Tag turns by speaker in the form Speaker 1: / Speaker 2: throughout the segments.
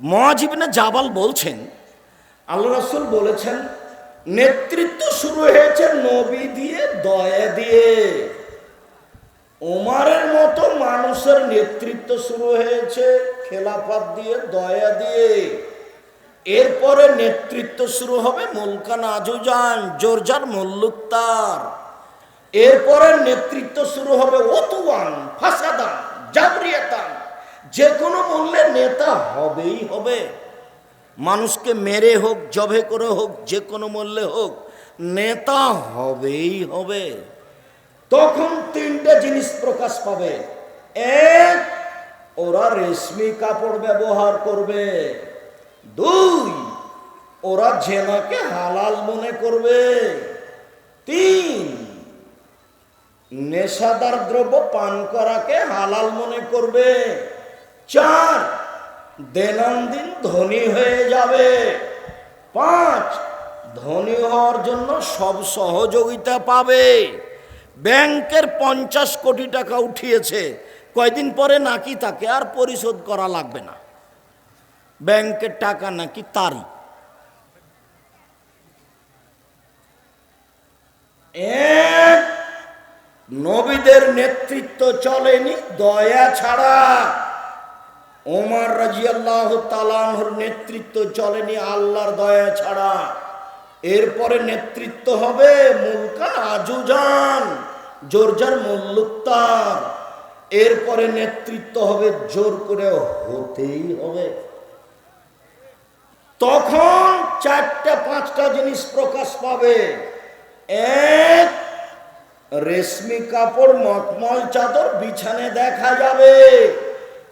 Speaker 1: মহাজিবিনে জাবাল বলছেন, আল্লাহ রাসুল বলেছেন, নেতৃত্ব শুরু হয়েছে নবী দিয়ে, দয়া দিয়ে। ওমারের মতো মানুষের নেতৃত্ব শুরু হয়েছে খেলাফত দিয়ে, দয়া দিয়ে। এরপরে নেতৃত্ব শুরু হবে মুলকান আজুজান, জোরজার মল্লুক্তার। এরপরে নেতৃত্ব শুরু হবে ওতুয়ান ফাসাদান, জাবরিয়াতান। যে কোনো মূল্যে নেতা হবেই হবে। মানুষকে মেরে হোক, জবে করে হোক যে কোনো মূল্যে হোক, নেতা হবেই হবে। তখন তিনটে জিনিস প্রকাশ পাবে। এক, ওরা রেশমি কাপড় ব্যবহার করবে। দুই, ওরা জেনাকে হালাল মনে করবে। তিন, নেশাদার দ্রব্য পান করাকে হালাল মনে করবে। চার। দৈনন্দিন ধনী হয়ে যাবে। পাঁচ, ধনী হওয়ার জন্য সব সহযোগিতা পাবে। ব্যাংকের পঞ্চাশ কোটি টাকা উঠিয়েছে। কয়দিন পরে নাকি তাকে আর পরিশোধ করা লাগবে না। ব্যাংকের টাকা নাকি তারই। এক, নবীদের নেতৃত্ব চলেনি দয়া ছাড়া। ওমর রাজিয়াল্লাহ তালানহর নেতৃত্ব চলেনি আল্লাহর দয়া ছাড়া। এরপরে নেতৃত্ব হবে মুলকা আজুজান জোরজার মুল্লুক্তার এরপরে নেতৃত্ব হবে জোর করে হতেই হবে। তখন চারটা পাঁচটা জিনিস প্রকাশ পাবে। এক, রেশমি কাপড়, মখমল চাদর বিছানে দেখা যাবে।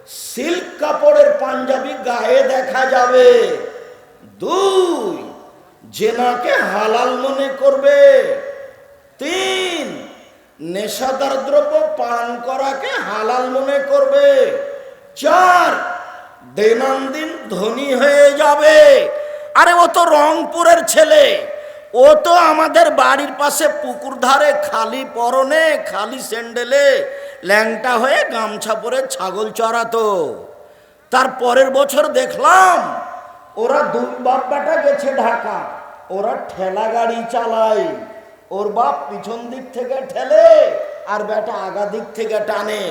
Speaker 1: সিল্ক কাপড়ের পাঞ্জাবি গায়ে দেখা যাবে। দুই, জেনাকে হালাল মনে করবে। তিন, নেশাদার দ্রব্য পান করাকে হালাল মনে করবে। চার, দৈনন্দিন ধনী হয়ে যাবে। আরে ও তো রংপুরের ছেলে। ও তো আমাদের বাড়ির পাশে পুকুর ধারে খালি পরনে, খালি স্যান্ডেলে ল্যাংটা হয়ে গামছা পরে ছাগল চড়াতো। তার পরের বছর দেখলাম, ওরা দুই বাপ বেটা গেছে ঢাকা। ওরা ঠেলা গাড়ি চালায়। ওর বাপ পিছন দিক থেকে ঠেলে আর বেটা আগা দিক থেকে টানে।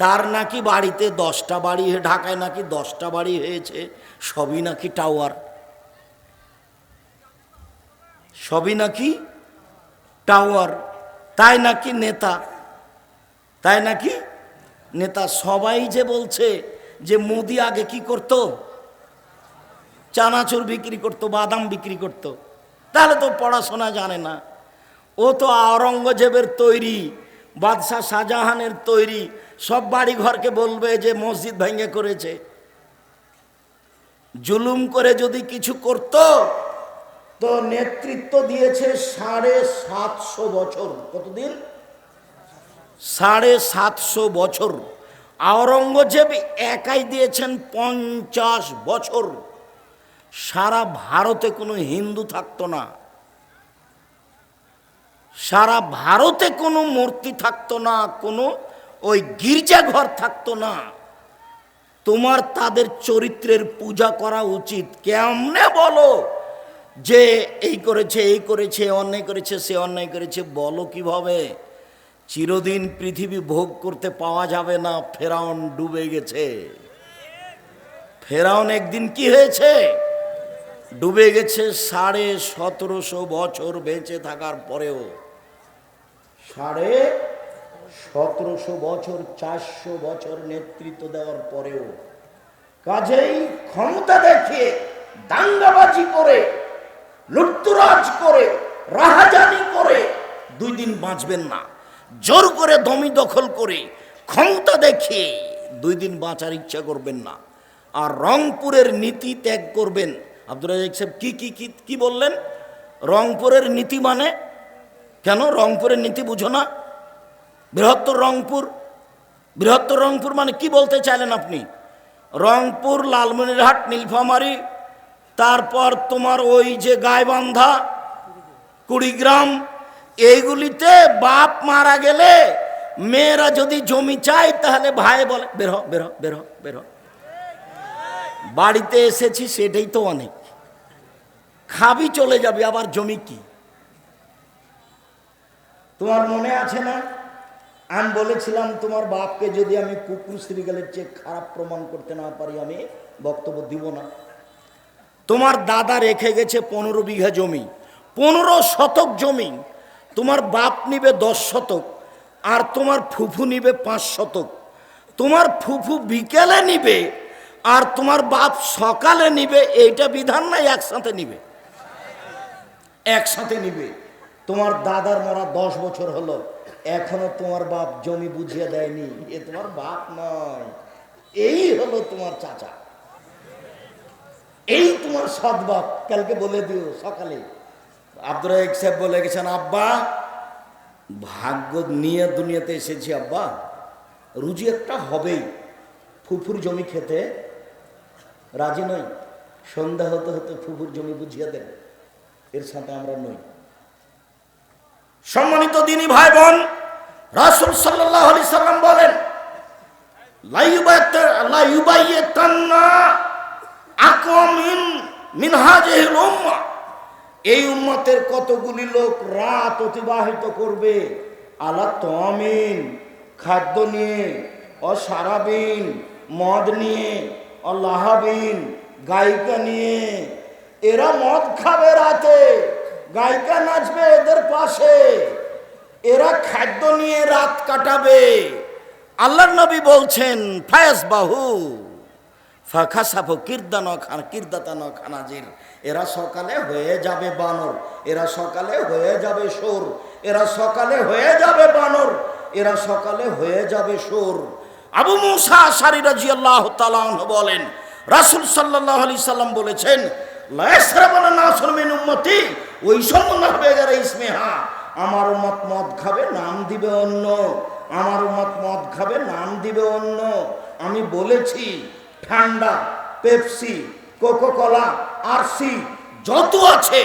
Speaker 1: তার নাকি বাড়িতে দশটা বাড়ি ঢাকায় নাকি দশটা বাড়ি হয়েছে, সবই নাকি টাওয়ার। সবই নাকি টাওয়ার, তাই নাকি নেতা, তাই নাকি নেতা? সবাই যে বলছে যে মোদি আগে কি করত? চানাচুর বিক্রি করত, বাদাম বিক্রি করত। তাহলে তো পড়াশোনা জানে না। ও তো আওরঙ্গজেবের তৈরি, বাদশাহ শাহজাহানের তৈরি, সব বাড়ি ঘরকে বলবে যে মসজিদ ভেঙে করেছে। জুলুম করে যদি কিছু করত তো নেতৃত্ব দিয়েছে সাড়ে সাতশো বছর। কতদিন? সাড়ে সাতশো বছর। আওরঙ্গজেব একাই দিয়েছেন পঞ্চাশ বছর। সারা ভারতে কোনো হিন্দু থাকতো না। সারা ভারতে কোনো মূর্তি থাকতো না, কোনো ওই গির্জাঘর থাকতো না। তোমার তাদের চরিত্রের পূজা করা উচিত। কেমনে বলো? যে এই করেছে এই করেছে, অন্যায় করেছে, সে অন্যায় করেছে, বলো কীভাবে? চিরদিন পৃথিবী ভোগ করতে পাওয়া যাবে না, ফেরাউন ডুবে গেছে। ফেরাউন একদিন কি হয়েছে? ডুবে গেছে সাড়ে সতেরোশো বছর বেঁচে থাকার পরেও। সাড়ে সতেরোশো বছর, চারশো বছর নেতৃত্ব দেওয়ার পরেও। কাজেই ক্ষমতা দেখিয়ে দাঙ্গাবাজি করে লুটতুরাজ করে, রাহাজানি করে, দুই দিন বাঁচবেন না। জোর করে দমি দখল করে, ক্ষমতা দেখে দুই দিন বাঁচার ইচ্ছা করবেন না। আর রংপুরের নীতি ত্যাগ করবেন। আব্দুল রাজাক সাহেব কি কি কি কি বললেন? রংপুরের নীতি মানে? কেন? রংপুরের নীতি বুঝো না। বৃহত্তর রংপুর। বৃহত্তর রংপুর মানে কি বলতে চাইলেন আপনি? রংপুর, লালমনিরহাট, নীলফামারি তারপর তোমার ওই যে গাইবান্ধা, কুড়িগ্রাম, এইগুলিতে বাপ মারা গেলে মেয়েরা যদি জমি চায় তাহলে ভাই বলে, বের বের বের বের বাড়িতে এসেছি, সেটাই তো অনেক। খাবি চলে যাবে, আবার জমি কি? তোমার মনে আছে না? আমি বলেছিলাম, তোমার বাপকে যদি আমি কুকুর শ্রীগালের চেয়ে খারাপ প্রমাণ করতে না পারি, আমি বক্তব্য দিব না। তোমার দাদা রেখে গেছে পনেরো বিঘা জমি, পনেরো শতক জমি। তোমার বাপ নিবে দশ শতক, আর তোমার ফুফু নিবে পাঁচ শতক। তোমার ফুফু বিকেলে নিবে, আর তোমার বাপ সকালে নিবে, এইটা বিধান নাই, একসাথে নিবে। একসাথে নিবে। তোমার দাদার মরা দশ বছর হলো, এখনও তোমার বাপ জমি বুঝিয়ে দেয়নি। এ তোমার বাপ নয়, এই হলো তোমার চাচা। এই তোমার সদবাপ কালকে বলে দিও সকালে। আব্দুল রাজাক সাহেব বলে গেছেন, আব্বা, ভাগ্য নিয়ে দুনিয়াতে এসেছি, আব্বা। রুজি একটা হবেই। ফুফুর জমি খেতে রাজি নই। সন্ধ্যা হতে হতে ফুফুর জমি বুঝিয়ে দেন। এর সাথে আমরা নই। সম্মানিত দিনী ভাই বোন রাসুল আলি সাল্লাম বলেন লাইবাইয়াতান্না আকমিন মিনহাজিল উম্মাহ এই উম্মতের কতগুলি লোক রাত অতিবাহিত করবে? আলা তমিন খাদ্য নিয়ে, অসারাবিন, মদ নিয়ে অল্লাহাবিন গায়িকা নিয়ে। এরা মদ খাবে রাতে, গায়িকা নাচবে এদের পাশে। এরা খাদ্য নিয়ে রাত কাটাবে। আল্লাহর নবী বলছেন ফায়াস বাহু ফাঁকাসাফো কীর্দান খান কীর্দাতান খানাজির এরা সকালে হয়ে যাবে বানর, এরা সকালে হয়ে যাবে সোর এরা সকালে হয়ে যাবে বানর, এরা সকালে হয়ে যাবে সোর আবু মুসা সারি রাজি আল্লাহ বলেন, রাসুল সাল্লাহ আলি সাল্লাম বলেছেন উম্মতি ওই সম্মান হবে যারা ইসমেহা আমার মত মদ খাবে, নাম দিবে অন্য আমার মত মদ খাবে, নাম দিবে অন্য আমি বলেছি ঠান্ডা, পেপসি, কোকোকলা, আরসি, যত আছে,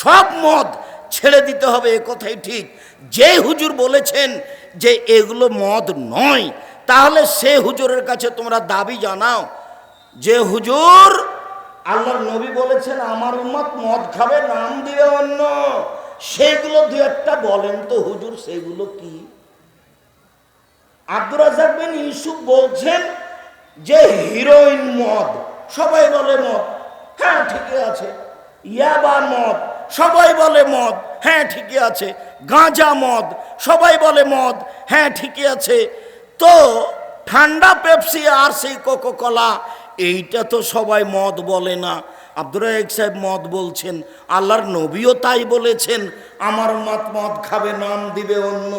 Speaker 1: সব মদ ছেড়ে দিতে হবে, এ কথাই ঠিক। যে হুজুর বলেছেন যে এগুলো মদ নয়, তাহলে সে হুজুরের কাছে তোমরা দাবি জানাও যে, হুজুর, আল্লাহর নবী বলেছেন, আমার উম্মত মদ খাবে, নাম দিবে অন্য। সেগুলো দু একটা বলেন তো, হুজুর, সেগুলো কি? আব্দুর রাজাক বিন ইউসুফ বলছেন যে হিরোইন মদ, সবাই বলে মদ হ্যাঁ ঠিকই আছে। ইয়াবা মদ, সবাই বলে মদ হ্যাঁ ঠিকই আছে। গাঁজা মদ, সবাই বলে মদ হ্যাঁ ঠিকই আছে। তো ঠান্ডা পেপসি আর সেই কোকো কলা এইটা তো সবাই মদ বলে না। আব্দুর সাহেব মদ বলছেন, আল্লাহর নবীও তাই বলেছেন, আমার মত মদ খাবে, নাম দিবে অন্য।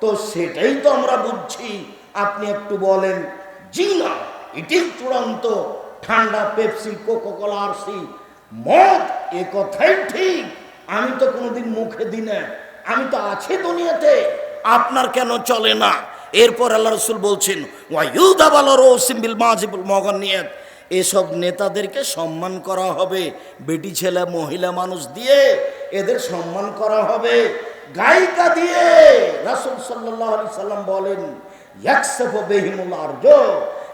Speaker 1: তো সেটাই তো আমরা বুঝছি। আপনি একটু বলেন, জি না। এটাই চূড়ান্ত, ঠান্ডা পেপসি, কোকোকলা, আরসি, মদ, এ কথাই ঠিক। আমি তো কোনোদিন মুখে দিই না। আমি তো আছি দুনিয়াতে। আপনার কেন চলে না? এরপর আল্লাহ রসুল বলছেন এসব নেতাদেরকে সম্মান করা হবে, বেটি ছেলে, মহিলা মানুষ দিয়ে এদের সম্মান করা হবে। গায়িকা দিয়ে রাসুল সাল্লাহ সাল্লাম বলেন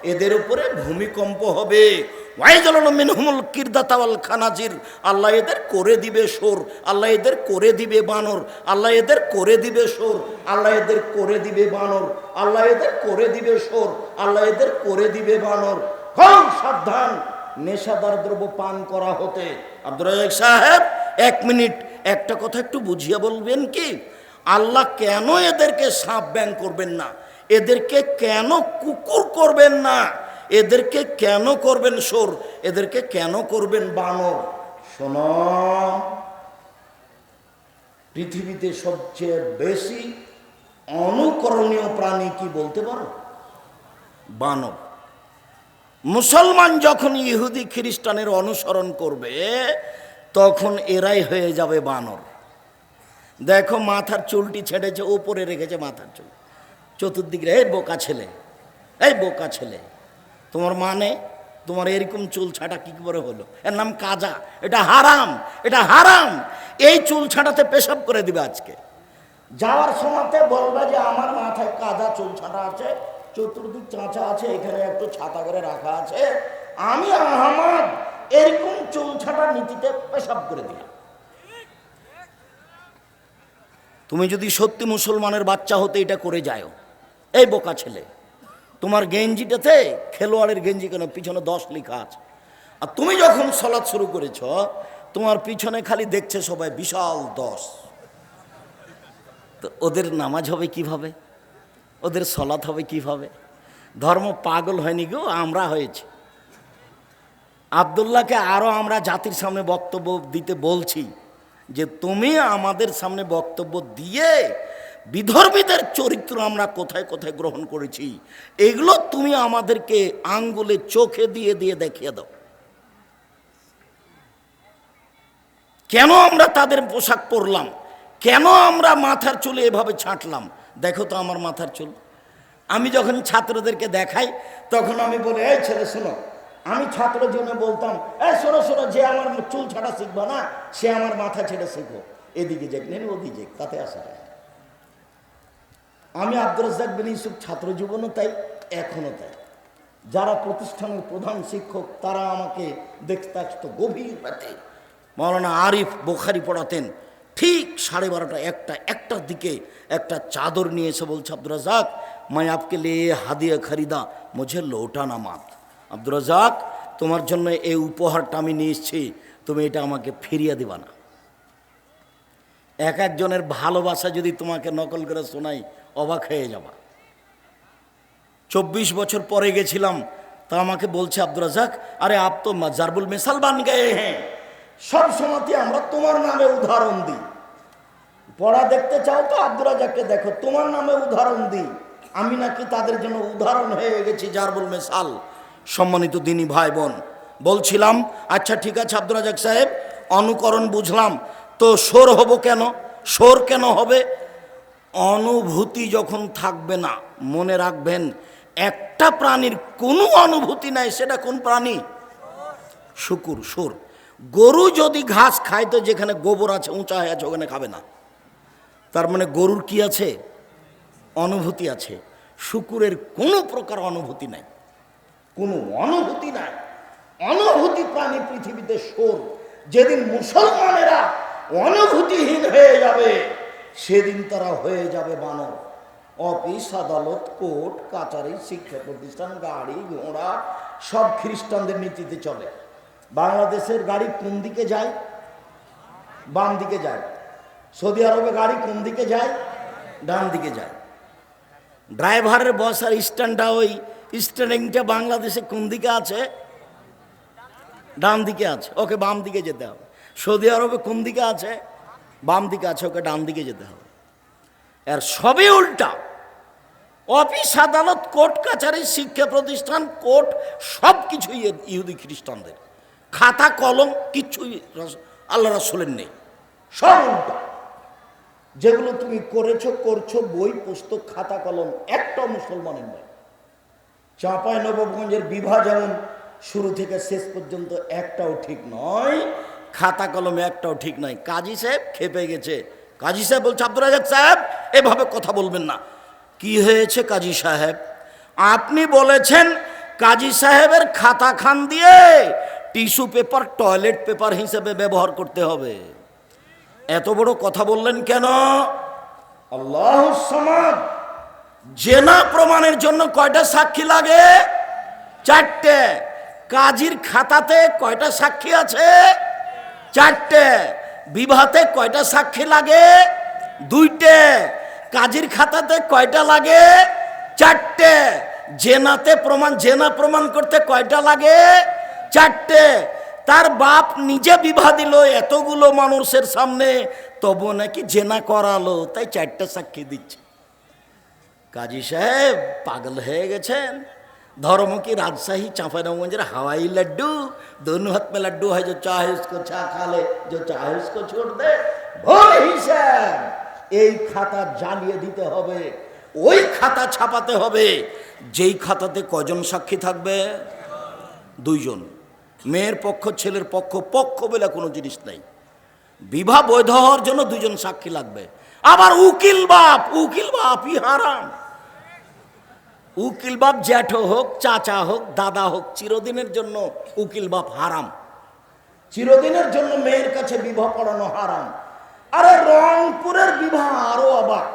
Speaker 1: এদের উপরে ভূমিকম্প হবে। আল্লাহ এদের করে দিবে সোর আল্লাহ এদের করে দিবে বানর, আল্লাহ এদের করে দিবে সোর আল্লাহ এদের করে দিবে বানর, আল্লাহ এদের করে দিবে সোর আল্লাহ এদের করে দিবে বানর। হন সাবধান। নেশাদার দ্রব্য পান করা হতে। রাজাক সাহেব, এক মিনিট, একটা কথা একটু বুঝিয়ে বলবেন কি? আল্লাহ কেন এদেরকে সাপ ব্যাং করবেন না? এদেরকে কেন কুকুর করবেন না? এদেরকে কেন করবেন সোর এদেরকে কেন করবেন বানর? শোন, পৃথিবীতে সবচেয়ে বেশি অনুকরণীয় প্রাণী কি বলতে পারো? বানর। মুসলমান যখন ইহুদি খ্রিস্টানের অনুসরণ করবে, তখন এরাই হয়ে যাবে বানর। দেখো মাথার চুলটি ছেড়েছে, ওপরে রেখেছে মাথার চুল। চতুর্দিকে এই বোকা ছেলে, এই বোকা ছেলে। তোমার মানে? তোমার এরকম চুল ছাটা কি করে হলো? এর নাম কাজা। এটা হারাম এটা হারাম। এই চুল ছাটাতে পেশাব করে দিবে আজকে। যাওয়ার সময়তে বলবে যে, আমার মাথায় কাজা চুল ছাটা আছে, চতুর্দিক চাঁচা আছে, এখানে একটু ছাতা করে রাখা আছে। আমি আহমদ এরকম চুলছাটা নীতিতে পেশাব করে দিলাম। তুমি যদি সত্যি মুসলমানের বাচ্চা হতে এটা করে যাও এই বোকা ছেলে, তোমার গেঞ্জিটাতে খেলোয়াড়ের গেঞ্জি কেন? পিছনে দশ লেখা আছে। আর তুমি যখন সলাৎ শুরু করেছ, তোমার পিছনে খালি দেখছে সবাই বিশাল দশ। তো ওদের নামাজ হবে কীভাবে? ওদের সলাৎ হবে কীভাবে? ধর্ম পাগল হয়নি গো, আমরা হয়েছে। আবদুল্লাহকে আরও আমরা জাতির সামনে বক্তব্য দিতে বলছি যে, তুমি আমাদের সামনে বক্তব্য দিয়ে বিধর্মীদের চরিত্র আমরা কোথায় কোথায় গ্রহণ করেছি, এগুলো তুমি আমাদেরকে আঙ্গুলে চোখে দিয়ে দিয়ে দেখিয়ে দাও। কেন আমরা তাদের পোশাক পরলাম? কেন আমরা মাথার চুলে এভাবে ছাঁটলাম? দেখো তো আমার মাথার চুল। আমি যখন ছাত্রদেরকে দেখাই, তখন আমি বলি, এই ছেলে, শোনো, আমি ছাত্রের জন্য বলতাম, এই শোনো শোনো, যে আমার চুল ছাটা শিখব না, সে আমার মাথা ছেড়ে শিখব এদিকে যাক নেন ওদিকে যাক, তাতে আসা। আমি আব্দুর রাজ্জাক বিন ইউসুফ ছাত্র জীবনও তাই, এখনও তাই। যারা প্রতিষ্ঠানের প্রধান শিক্ষক, তারা আমাকে দেখতে আসতো গভীর রাতে। মৌলানা আরিফ বোখারি পড়াতেন ঠিক সাড়ে বারোটা একটা, একটার দিকে একটা চাদর নিয়ে এসে বলছে, আব্দুর রাজাক মাই আপকে লিয়ে হাদিয়া খরিদা, মুঝে লৌটানা মাত। আব্দুর রাজাক তোমার জন্য এই উপহারটা আমি নিয়ে এসেছি, তুমি এটা আমাকে ফিরিয়ে দিবা না। এক একজনের ভালোবাসা যদি তোমাকে নকল করে শোনাই অবাক হয়ে যাবা চব্বিশ বছর পরে গেছিলাম, তা আমাকে বলছে আব্দুর রাজাক আরে আপ তো জারবুল মিসাল বান গয়ে হ্যাঁ। সব সময়তে আমরা তোমার নামে উদাহরণ দিই। পড়া দেখতে চাও তো আব্দুর রাজাককে দেখো, তোমার নামে উদাহরণ দিই। আমি নাকি তাদের জন্য উদাহরণ হয়ে গেছি জারবুল মেসাল, সম্মানিত দিনী ভাই বোন। বলছিলাম আচ্ছা ঠিক আছে আব্দুর রাজাক সাহেব, অনুকরণ বুঝলাম। তো সোর হব কেন? সোর কেন হবে? অনুভূতি যখন থাকবে না, মনে রাখবেন, একটা প্রাণীর কোনো অনুভূতি নাই, সেটা কোন প্রাণী? শুকুর সুর গরু যদি ঘাস খায় তো যেখানে গোবর আছে, উঁচা হয়ে আছে, ওখানে খাবে না। তার মানে গরুর কি আছে? অনুভূতি আছে। শুকুরের কোনো প্রকার অনুভূতি নাই। কোনো অনুভূতি নাই। অনুভূতি প্রাণী পৃথিবীতে সোর যেদিন মুসলমানেরা অনুভূতিহীন হয়ে যাবে সেদিন তারা হয়ে যাবে বানর। অফিস আদালত কোর্ট, কাচারি, শিক্ষা প্রতিষ্ঠান, গাড়ি, ঘোড়া, সব খ্রিস্টানদের নীতিতে চলে। বাংলাদেশের গাড়ি কোন দিকে যায়? বাম দিকে যায়। সৌদি আরবে গাড়ি কোন দিকে যায়? ডান দিকে যায়। ড্রাইভারের বসার স্ট্যান্ডটা ওই স্ট্যান্ডিংটা বাংলাদেশে কোন দিকে আছে? ডান দিকে আছে। ওকে বাম দিকে যেতে হবে। সৌদি আরবে কোন দিকে আছে? বাম দিকে আছে, ওকে ডান দিকে যেতে হবে। আর সবই উল্টা। অফিস, আদালত, কোর্ট কাছারি শিক্ষা প্রতিষ্ঠান, কোর্ট সব কিছুই ইহুদি খ্রিস্টানদের। খাতা, কলম কিছুই আল্লাহ রাসুলের নেই। সব উল্টা। যেগুলো তুমি করেছ, করছ, বই, পুস্তক, খাতা, কলম, একটা মুসলমানের নয়। চাঁপাই নবগঞ্জের যেমন শুরু থেকে শেষ পর্যন্ত একটাও ঠিক নয় খাতা কলমে একটাও ঠিক নয় কাজী সাহেব খেপে গেছে। কাজী সাহেব বলছে আব্দুল রাজাক সাহেব, এভাবে কথা বলবেন না। কি হয়েছে কাজী সাহেব? আপনি বলেছেন কাজী সাহেবের খাতা খান দিয়ে টিস্যু পেপার, টয়লেট পেপার হিসেবে ব্যবহার করতে হবে। এত বড় কথা বললেন কেন? আল্লাহ জেনা প্রমাণের জন্য কয়টা সাক্ষী লাগে? চারটে। কাজীর খাতাতে কয়টা সাক্ষী আছে? চারটে। বিবাহতে কয়টা সাক্ষী লাগে? দুইটে। কাজের খাতাতে কয়টা লাগে? চারটে। জেনাতে প্রমাণ, জেনা প্রমাণ করতে কয়টা লাগে? চারটে। তার বাপ নিজে বিবাহ দিল এতগুলো মানুষের সামনে তবু নাকি জেনা করালো, তাই চারটে সাক্ষী দিচ্ছে। কাজী সাহেব পাগল হয়ে গেছেন। धर्म की राजशाही चांपानगंजेर हवाई लड्डू दोनों हाथ में लड्डू है जो चाहे उसको चा खा ले जो चाहे उसको छोड़ दे ভুল হিসাব এই খাতা জ্বালিয়ে দিতে হবে ওই খাতা ছাপাতে হবে যেই খাতাতে কজন সাক্ষী থাকবে দুইজন মেয়ের পক্ষ ছেলের পক্ষ পক্ষ বলে কোনো জিনিস নেই বিবাহ বৈধ হওয়ার জন্য দুজন সাক্ষী লাগবে আবার উকিল বাপ উকিল বাপই হারাম উকিল বাপ জ্যাঠো হোক, চাচা হোক, দাদা হোক, চিরদিনের জন্য উকিল বাপ হারাম। চিরদিনের জন্য মেয়ের কাছে বিবাহ পড়ানো হারাম। আরে রংপুরের বিবাহ আরও অবাক।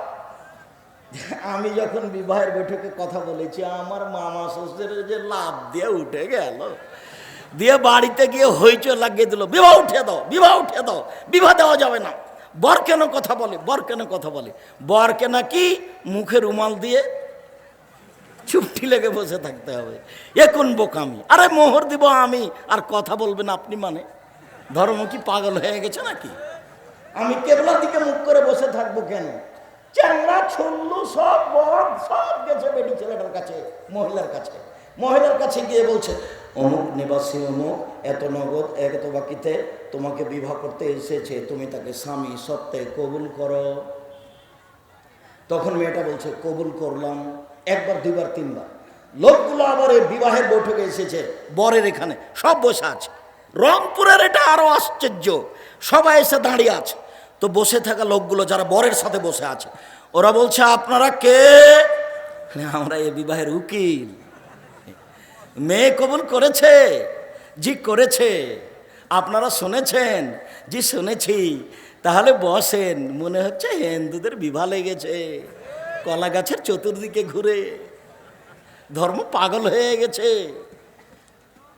Speaker 1: আমি যখন বিবাহের বৈঠকে কথা বলেছি, আমার মামা শ্বশুরের যে লাভ দিয়ে উঠে গেল, দিয়ে বাড়িতে গিয়ে হইচ লাগিয়ে দিল, বিবাহ উঠে দাও, বিবাহ উঠে দাও, বিবাহ দেওয়া যাবে না। বর কেন কথা বলে? বর কেন কথা বলে? বর বরকে নাকি মুখে রুমাল দিয়ে চুপটি লেগে বসে থাকতে হবে। এ কোন বোকামি? আরে মোহর দিব আমি, আর কথা বলবেন আপনি মানে? ধর্ম কি পাগল হয়ে গেছে নাকি? আমি কেবলার দিকে মুখ করে বসে থাকব কেন? চ্যাংরা, ছল্লু, সব বদ সব গেছে বেটি ছেলেটার কাছে, মহিলার কাছে। মহিলার কাছে গিয়ে বলছে, অমুক নিবাসী অমুক, এত নগদ, এত বাকিতে তোমাকে বিবাহ করতে এসেছে, তুমি তাকে স্বামী সত্ত্বে কবুল করো। তখন মেয়েটা বলছে, কবুল করলাম। একবার, দুইবার, তিনবার। লোকগুলো আবার এই বিবাহের বৈঠকে এসেছে, বরের এখানে, সব বসে আছে। রংপুরের এটা আরও আশ্চর্য, সবাই এসে দাঁড়িয়ে আছে। তো বসে থাকা লোকগুলো যারা বরের সাথে বসে আছে, ওরা বলছে, আপনারা কে? আমরা এ বিবাহের উকিল। মেয়ে কবুল করেছে, জি করেছে। আপনারা শুনেছেন? জি শুনেছি। তাহলে বসেন, মনে হচ্ছে হিন্দুদের বিবাহ লেগেছে। কলা গাছের চতুর্দিকে ঘুরে। ধর্ম পাগল হয়ে গেছে।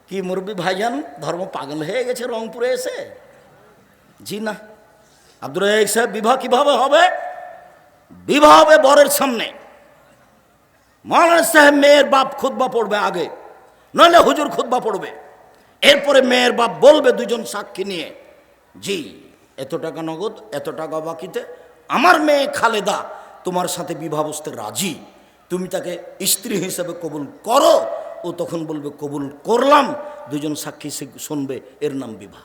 Speaker 1: কি মুরব্বী ভাইজান, ধর্ম পাগল হয়ে গেছে রংপুরে এসে? জি না। আব্দুর রাজাক সাহেব, বিবাহ কীভাবে হবে? বিবাহ হবে বরের সামনে। মৌলানা সাহেব, মেয়ের বাপ খুতবা পড়বে আগে। নইলে হুজুর খুতবা পড়বে। এরপরে মেয়ের বাপ বলবে দুজন সাক্ষী নিয়ে, জি, এত টাকা নগদ, এত টাকা বাকিতে, আমার মেয়ে খালেদা তোমার সাথে বিবাহ বসতে রাজি, তুমি তাকে স্ত্রী হিসেবে কবুল করো, ও তখন বলবে, কবুল করলাম। দুজন সাক্ষী শুনবে, এর নাম বিবাহ।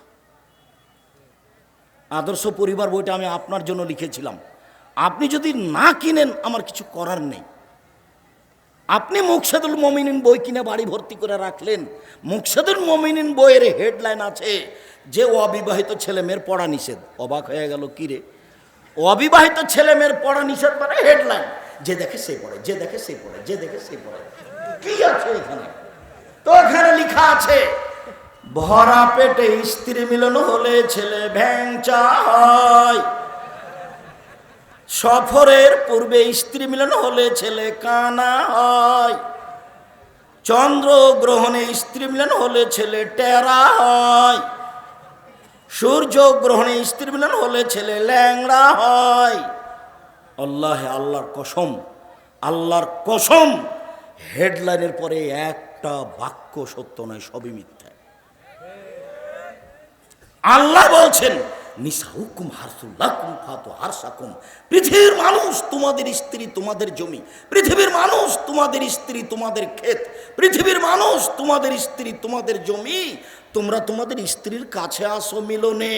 Speaker 1: আদর্শ পরিবার বইটা আমি আপনার জন্য লিখেছিলাম। আপনি যদি না কিনেন, আমার কিছু করার নেই। আপনি মুকসেদুল মমিনিন বই কিনে বাড়ি ভর্তি করে রাখলেন। মুকসেদুল মমিনিন বইয়ের হেডলাইন আছে যে, অবিবাহিত ছেলে মেয়ের পড়া নিষেধ। অবাক হয়ে গেল, কি রে? অবিবাহিত ছেলে মেয়ের পড়া নিষেধ করে হেডলাইন যে দেখে সে পড়ে, যে দেখে সে পড়ে, যে দেখে সে পড়ে। কি আছে এখানে? তো এখানে লেখা আছে, ভরা পেটে স্ত্রী মিলন হলে ছেলে ভ্যাংচা হয় সফরের পূর্বে স্ত্রী মিলন হলে ছেলে কানা হয়। চন্দ্র গ্রহণে স্ত্রী মিলন হলে ছেলে টেরা হয়। সূর্য গ্রহণে স্ত্রী মিলন হলে ছেলে ল্যাংড়া হয়। আল্লাহ আল্লাহর কসম আল্লাহর কসম, হেডলাইনের পরে একটা বাক্য সত্য নয়, সবই মিথ্যা। আল্লাহ বলছেন, নিসাউকুম হারসুল্লাকুম ফাতু হারসাকুম। পৃথিবীর মানুষ তোমাদের স্ত্রী, তোমাদের জমি। পৃথিবীর মানুষ তোমাদের স্ত্রী, তোমাদের ক্ষেত। পৃথিবীর মানুষ তোমাদের স্ত্রী, তোমাদের জমি। তোমরা তোমাদের স্ত্রীর কাছে আসো মিলনে।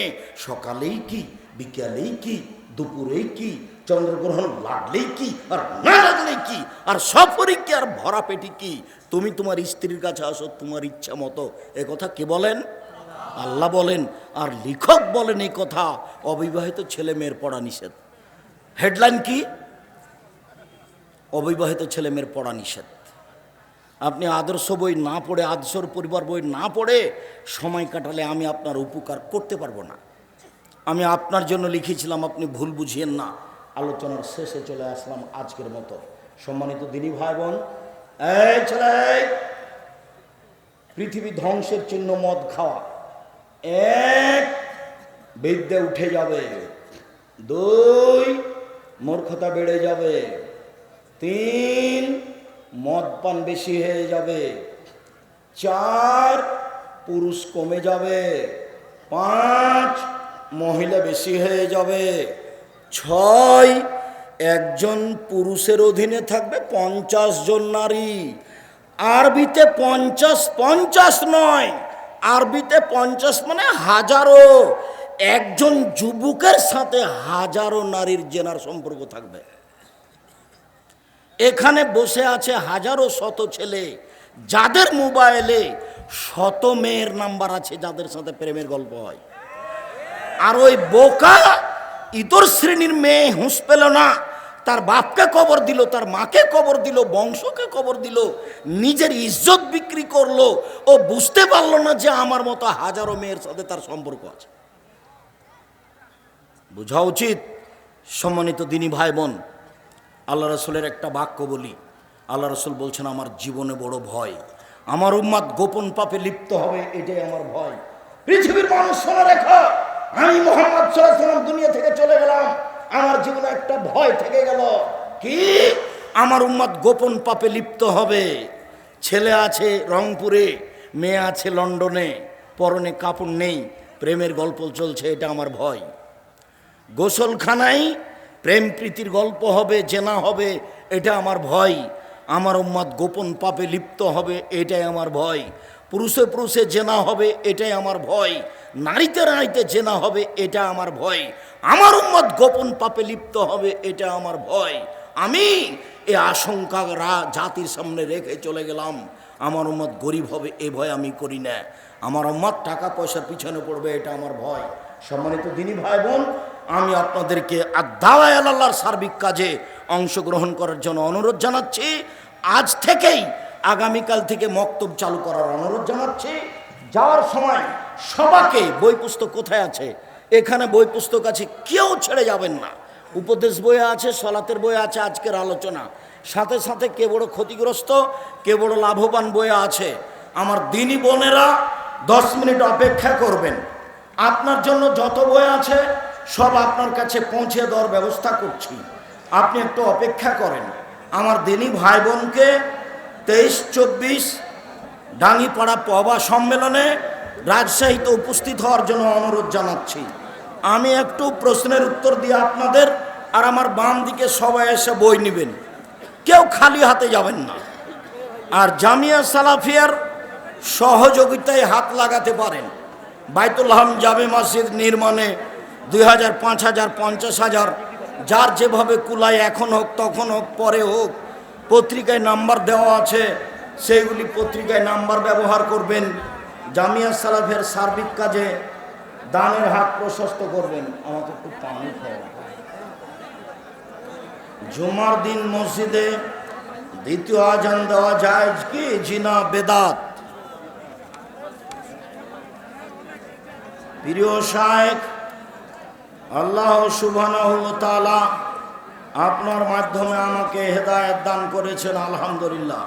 Speaker 1: সকালেই কি, বিকালেই কি, দুপুরেই কি, চন্দ্রগ্রহণ লাগলেই কি, আর না লাগলেই কি, আর সফরে কি, আর ভরা পেটি কি? তুমি তোমার স্ত্রীর কাছে আসো, তোমার ইচ্ছা মতো। এ কথা কে বলেন? আল্লাহ বলেন, আর লেখক বলেন এই কথা। অবিবাহিত ছেলে মেয়ের পড়া নিষেধ। হেডলাইন কি? অবিবাহিত ছেলে মেয়ের পড়া নিষেধ। আপনি আদর্শ বই না পড়ে, আদর্শর পরিবার বই না পড়ে সময় কাটালে আমি আপনার উপকার করতে পারব না। আমি আপনার জন্য লিখেছিলাম, আপনি ভুল বুঝিয়েন না। আলোচনার শেষে চলে আসলাম আজকের মতো। সম্মানিত দিনী ভাই বোন পৃথিবী ধ্বংসের চিহ্ন মদ খাওয়া, এক বিদ্যে উঠে যাবে, দুই মূর্খতা বেড়ে যাবে, তিন মদ পান বেশি হয়ে যাবে। চার পুরুষ কমে যাবে। পাঁচ মহিলা বেশি হয়ে যাবে। ছয় একজন পুরুষের অধীনে থাকবে পঞ্চাশ জন নারী। আরবিতে পঞ্চাশ পঞ্চাশ নয়, আরবিতে পঞ্চাশ মানে হাজারো। একজন যুবকের সাথে হাজারো নারীর জেনার সম্পর্ক থাকবে। এখানে বসে আছে হাজারো শত ছেলে, যাদের মোবাইলে শত মেয়ের নাম্বার আছে, যাদের সাথে প্রেমের গল্প হয়। আর ওই বোকা ইতর শ্রেণির মেয়ে হুঁশ পেল না। তার বাপকে কবর দিল, তার মাকে কবর দিল, বংশকে কবর দিল, নিজের ইজ্জত বিক্রি করল। ও বুঝতে পারল না যে আমার মতো হাজারো মেয়ের সাথে তার সম্পর্ক আছে। বোঝা উচিত, সম্মানিত দিনী ভাই বোন আল্লাহ রসুলের একটা বাক্য বলি। আল্লাহ রসুল বলছেন, আমার জীবনে বড় ভয়। আমার উম্মাদ গোপন পাপে লিপ্ত হবে, এটাই আমার ভয়। পৃথিবীর মানুষ, শোনা রেখা, আমি মোহাম্মদ সাল্লাম দুনিয়া থেকে চলে গেলাম। আমার জীবনে একটা ভয় থেকে গেল। কি? আমার উম্মাদ গোপন পাপে লিপ্ত হবে। ছেলে আছে রংপুরে, মেয়ে আছে লন্ডনে, পরনে কাপড় নেই, প্রেমের গল্প চলছে, এটা আমার ভয়। গোসলখানায় প্রেম প্রীতির গল্প হবে, জেনা হবে, এটা আমার ভয়। আমার উম্মাদ গোপন পাপে লিপ্ত হবে, এটাই আমার ভয়। পুরুষে পুরুষে জেনা হবে, এটাই আমার ভয়। নারীতে নারীতে জেনা হবে, এটা আমার ভয়। আমার উম্মাদ গোপন পাপে লিপ্ত হবে, এটা আমার ভয়। আমি এ আশঙ্কা জাতির সামনে রেখে চলে গেলাম। আমার উম্মত গরিব হবে, এ ভয় আমি করি না। আমার উম্মত টাকা পয়সার পিছনে পড়বে, এটা আমার ভয়। সম্মানিত দিনী ভাই বোন আমি আপনাদেরকে আদাওয়ায় সার্বিক কাজে অংশগ্রহণ করার জন্য অনুরোধ জানাচ্ছি। আজ থেকেই আগামীকাল থেকে মক্তব চালু করার অনুরোধ জানাচ্ছি। যাওয়ার সময় সবাকে বই পুস্তক কোথায় আছে? এখানে বই পুস্তক আছে, কেউ ছেড়ে যাবেন না। উপদেশ বই আছে, সলাতের বই আছে, আজকের আলোচনা। সাথে সাথে কে বড় ক্ষতিগ্রস্ত, কে বড় লাভবান বই আছে। আমার দিনী বোনেরা দশ মিনিট অপেক্ষা করবেন। আপনার জন্য যত বই আছে সব আপনার কাছে পৌঁছে দেওয়ার ব্যবস্থা করছি। আপনি একটু অপেক্ষা করেন। আমার দিনী ভাই বোনকে তেইশ, চব্বিশ, ডাঙ্গিপাড়া পবা সম্মেলনে রাজশাহীতে উপস্থিত হওয়ার জন্য অনুরোধ জানাচ্ছি। আমি একটু প্রশ্নের উত্তর দিয়ে আপনাদের, আর আমার বাম দিকে সবাই এসে বই নেবেন। কেউ খালি হাতে যাবেন না। আর জামিয়া সালাফিয়ার সহযোগিতায় হাত লাগাতে পারেন। বাইতুল হাম জামে মসজিদ নির্মাণে দুই হাজার, পাঁচ হাজার, পঞ্চাশ হাজার, যার যেভাবে কুলায় এখন হোক, তখন হোক, পরে হোক, পত্রিকায় নাম্বার দেওয়া আছে, সেইগুলি পত্রিকায় নাম্বার ব্যবহার করবেন, জামিয়া সালাফের সার্বিক কাজে দানের হাত প্রশস্ত করবেন। আমাকে একটু পানি জুমার দিন মসজিদে দ্বিতীয় আজান দেওয়া যায় কি? জিনা, বেদাত। প্রিয় শায়েখ আল্লাহ ওয়া আপনার মাধ্যমে আমাকে হেদায়েত দান করেছেন, আলহামদুলিল্লাহ।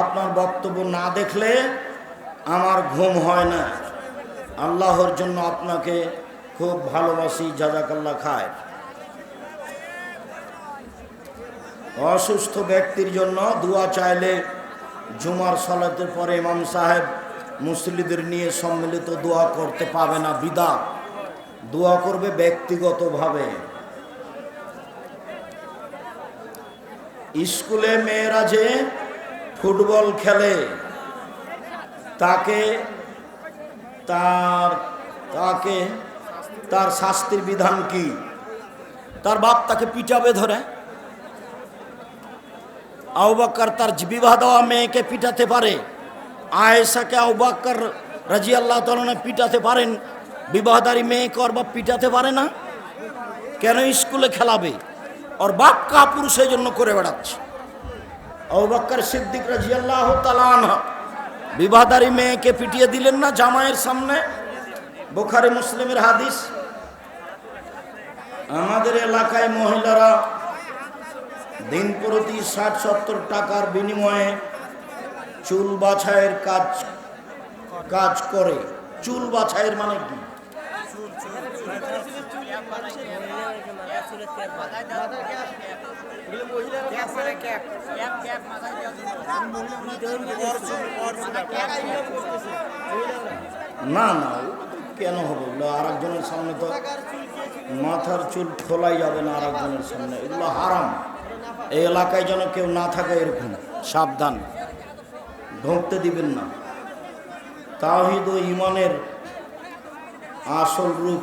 Speaker 1: আপনার বক্তব্য না দেখলে আমার ঘুম হয় না। আল্লাহর জন্য আপনাকে খুব ভালোবাসি, জাজাকাল্লাহ খায় অসুস্থ ব্যক্তির জন্য দোয়া চাইলে জুমার সালাতের পরে ইমাম সাহেব মুসলিদের নিয়ে সম্মিলিত দোয়া করতে পাবে না, বিদা। দোয়া করবে ব্যক্তিগতভাবে। স্কুলে মেয়েরা যে ফুটবল খেলে, তাকে তার তাকে তার শাস্তির বিধান কি? তার বাপ তাকে পিটাবে ধরে। আউবাক্কার তার বিবাহ দেওয়া মেয়েকে পিটাতে পারে। আয়েশাকে আউবাক্কার রাজি আল্লাহ তালনে পিটাতে পারেন। বিবাহদারী মেয়েকে ওর বাপ পিটাতে পারে না? কেন স্কুলে খেলাবে? ওর বাপ কাপুর সেই জন্য করে বেড়াচ্ছে। আউবাক্কার সিদ্দিক রাজি আল্লাহ তালানহা বিবাহদারী মেয়েকে পিটিয়ে দিলেন না জামাইয়ের সামনে? বোখারে মুসলিমের হাদিস, আমাদের এলাকায় মহিলারা দিন প্রতি ষাট সত্তর টাকার বিনিময়ে চুল বাছাইয়ের কাজ কাজ করে। চুল বাছাইয়ের মানে কি? না না, কেন হবে? আর একজনের সামনে তো মাথার চুল খোলাই যাবে না আর একজনের সামনে। এগুলো হারাম। এই এলাকায় যেন কেউ না থাকে এরকম। সাবধান। ঢুকতে দিবেন না। তাহিদ ও ইমানের আসল রূপ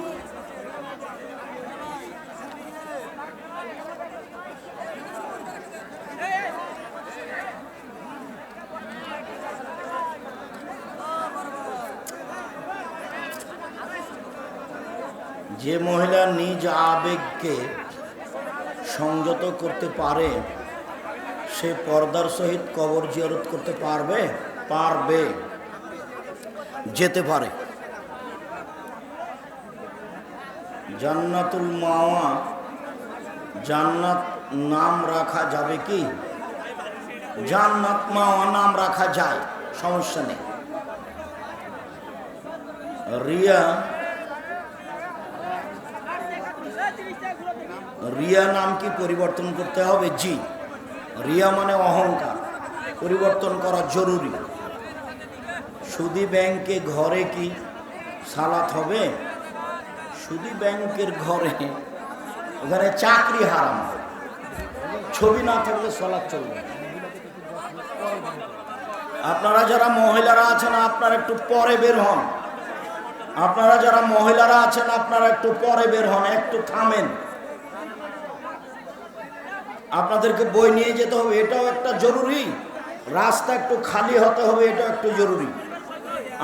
Speaker 1: যে মহিলা নিজ আবেগকে সংযত করতে পারে, সে পর্দার সহিত কবর জিয়ারত করতে পারবে? পারবে। যেতে পারে। জান্নাতুল মাওয়া, জান্নাত নাম রাখা যাবে কি? জান্নাত মাওয়া নাম রাখা যায়, সমস্যা নেই। রিয়া রিয়া নাম কি পরিবর্তন করতে হবে? জি। রিয়া মানে অহংকার। পরিবর্তন করা জরুরি। সুদি ব্যাংকে ঘরে কি সালাত হবে? সুদি ব্যাংকের ঘরে ওখানে চাকরি হারাম। ছবি না থাকলে সলাৎ চলবে আপনারা যারা মহিলারা আছেন, আপনারা একটু পরে বের হন। আপনারা যারা মহিলারা আছেন, আপনারা একটু পরে বের হন, একটু থামেন। আপনাদেরকে বই নিয়ে যেতে হবে, এটাও একটা জরুরি। রাস্তা একটু খালি হতে হবে, এটাও একটু জরুরি।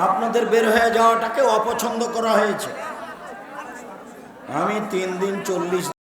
Speaker 1: আপনাদের বের হয়ে যাওয়াটাকে অপছন্দ করা হয়েছে। আমি তিন দিন চল্লিশ